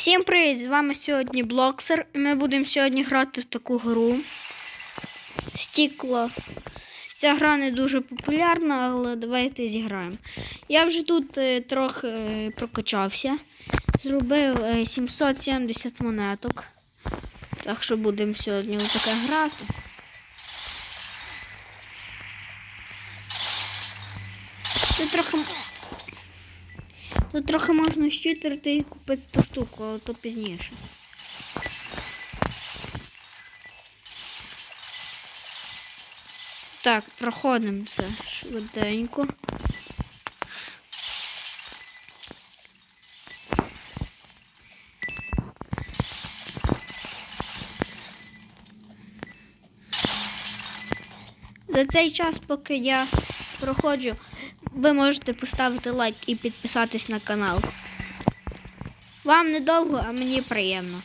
Всім привіт! З вами сьогодні Блоксер. І ми будемо сьогодні грати в таку гру. Стікло. Ця гра не дуже популярна, але давайте зіграємо. Я вже тут е, трохи е, прокачався. Зробив е, 770 монеток. Так що будемо сьогодні отаке грати. Тут трохи. Тут трохи можна щитерти і купити ту штуку, але то пізніше. Так, проходимо це швиденько. За цей час, поки я проходжу, ви можете поставити лайк і підписатись на канал. Вам недовго, а мені приємно.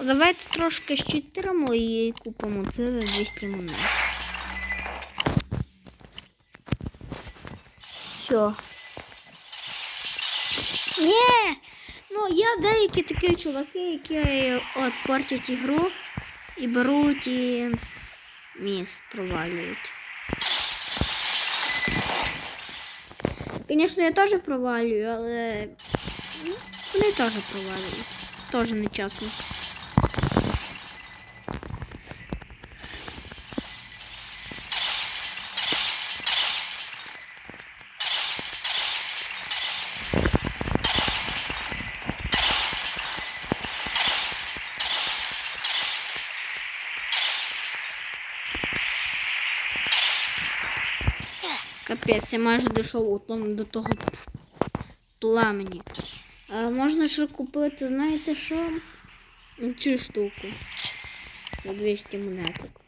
Давайте трошки щитеримо і купимо це за 200 монет. Все. Ні! Ну, є деякі такі чуваки, які от портять ігру і беруть і міст провалюють. Звісно, я теж провалюю, але ну, вони теж провалюють. Теж нечесно. Капець, я майже дійшов у тому до того пламені. А можна ще купити, знаєте що? Цю штуку. За 200 монеток.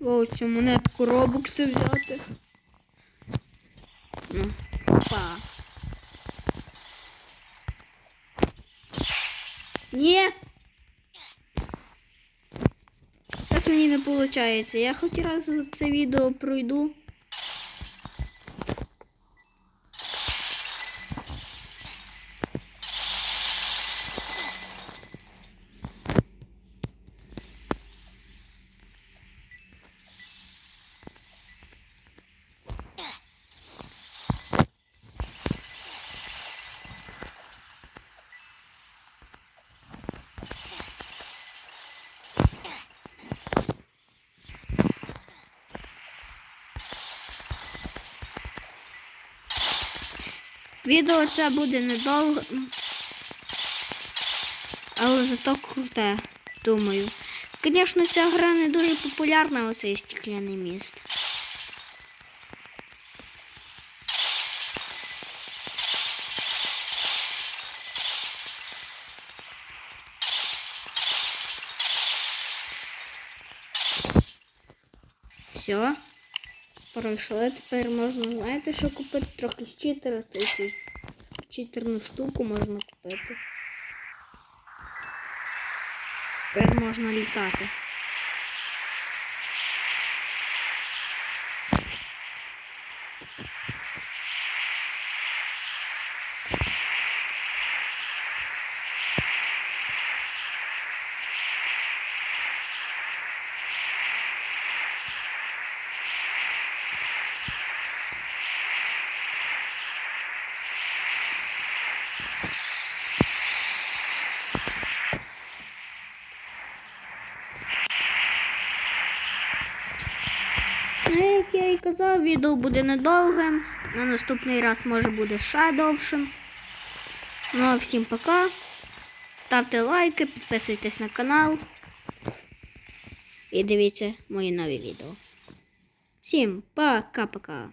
О, цю монетку робокси взяти. Ну, опа. Ні. Зараз мені не виходить. Я хоч раз за це відео пройду. Відео це буде недовго, але зато круте, думаю. Звісно, ця гра не дуже популярна, оцей стекляний міст. Все. Пройшли. Тепер можна, знаєте, що купити? Трохи з читера. тисяч. читерну штуку можна купити. Тепер можна літати. Як я і казав, відео буде недовгим. На наступний раз може буде ще довшим. Ну а всім пока. Ставте лайки, підписуйтесь на канал. І дивіться мої нові відео. Всім пока-пока.